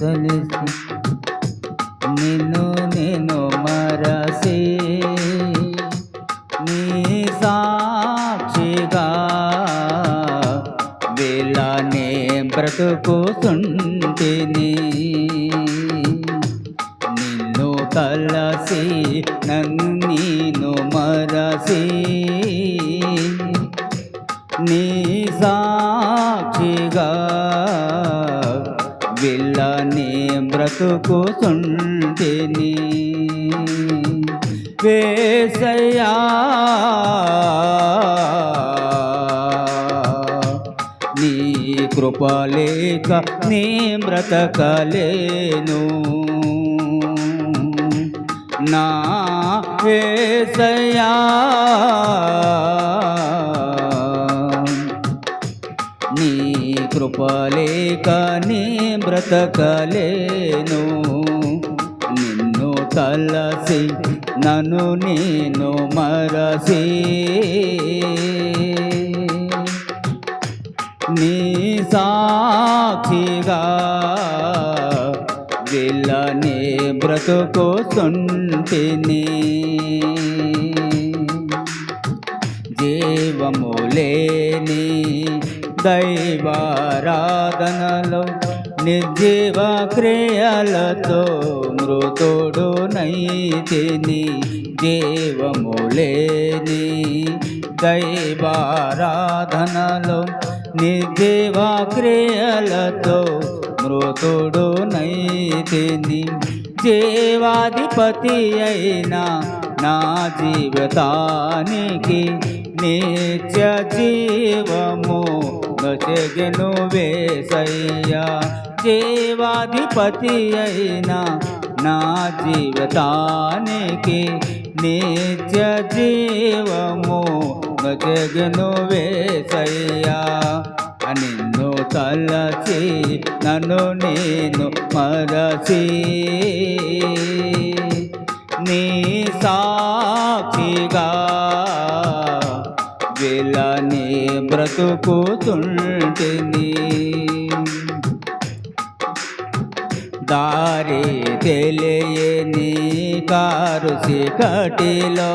సలిసి నిన్ను నేను మరసి నీ సాక్షిగా వేలానే బ్రతుకుతుంటిని. నిన్ను కలసి నన్నీను మరసి నీ సాక్షిగా విల్లని బ్రతుకుతుంటిని. వేసయ్యా నీ కృపలేక నీ బ్రతకలేను. నా వేసయ్యా కృపలేక నీ బ్రతకలేను. నిన్ను తలసి నన్ను నేను మరసి. నీ సాక్షిగా వెళ్ళనే బ్రతుకుతుంటిని దైవారాధనలో నిర్జీవ క్రియలతో మృతుడు నైతిని జీవము దైవారాధనలో నిర్జీవ క్రియలతో మృతుడు నైతిని జీవాధిపతి అయినా నా జీవితానికి నిత్య జీవము నచెగెను వేసయ్యా జీవాధిపతి అయినా నా జీవితానికి నిత్య జీవము నచెగెను వేసయ్యా నిన్ను తలచి నన్ను నేను మరచి. నీ సాక్షిగా వెళ్ళని బ్రతుకుతుంటిని. దారి తెలియని కారు కటిలో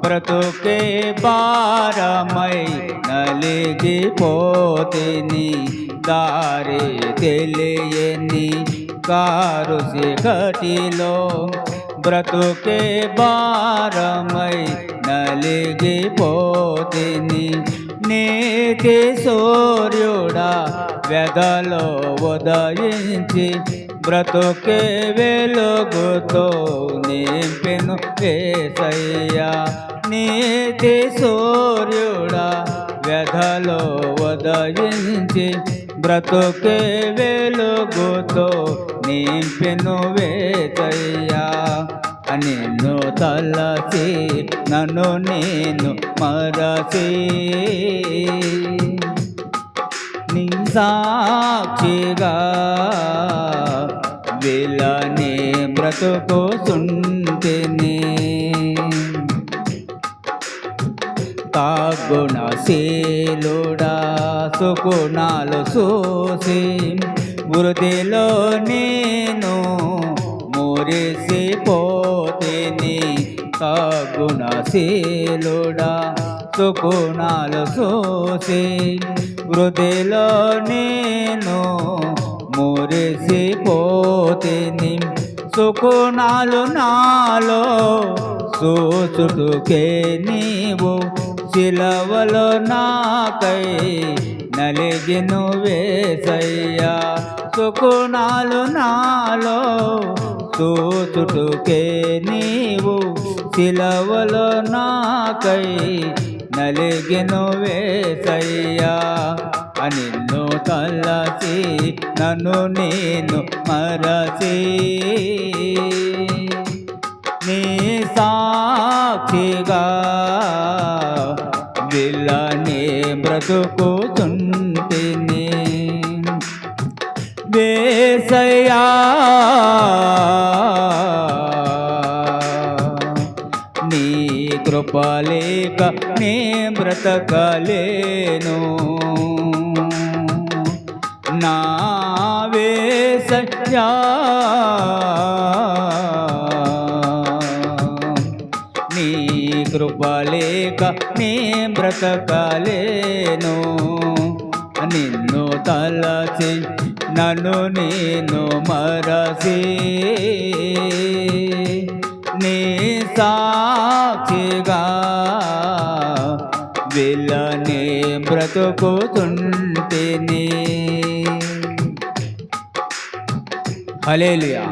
బ్రతుకే భారమై నలిగిపోతిని. దారి తెలియని కారు కటిలో బ్రతుకే భారమై నలిగిపోతిని. నీతి సూర్యుడా వెదలో ఉదయించి బ్రతుకే వెలుగుతో నింపెను వేసయ్యా. నీతి సూర్యుడా వ్యధలో ఉదయించి బ్రతుకే వెలుగుతో నింపెను వేసయ్యా. నిన్ను తలసి నన్ను నేను మరసి. నీ సాక్షిగా విలనే బ్రతుకుతుంటిని. కాగుణశీలుడా సుకుణాలు చూసి వృద్ధిలో నేను మురిసిపోతిని సగుణశీలుడా సుగుణాలు చూసి వృద్ధిలో నేను మురిసిపోతిని సుగుణాలు నాలో సూచుటుకే నీవు శిలవలో నాకై నలిగిను వేసయ్యా సుకుణాలు నాలో తోచుటుకే నీవు శిలవలో నాకై నలిగిను వేసయ్యా. నిన్ను తలసి నన్ను నేను మరసి. నీ సాక్షిగా విల్లని బ్రతుకుతుంటిని. వేసయ్యా నీ కృపలేక నీ బ్రతకలేను. నా వేసయ్యా సయ్యా నీ కృపలేక నే బ్రతకలేను. నిన్ను తలచి నన్ను నేను మరసి. నీ సాక్షిగా విలని బ్రతుకుతుంటేనే హల్లెలూయా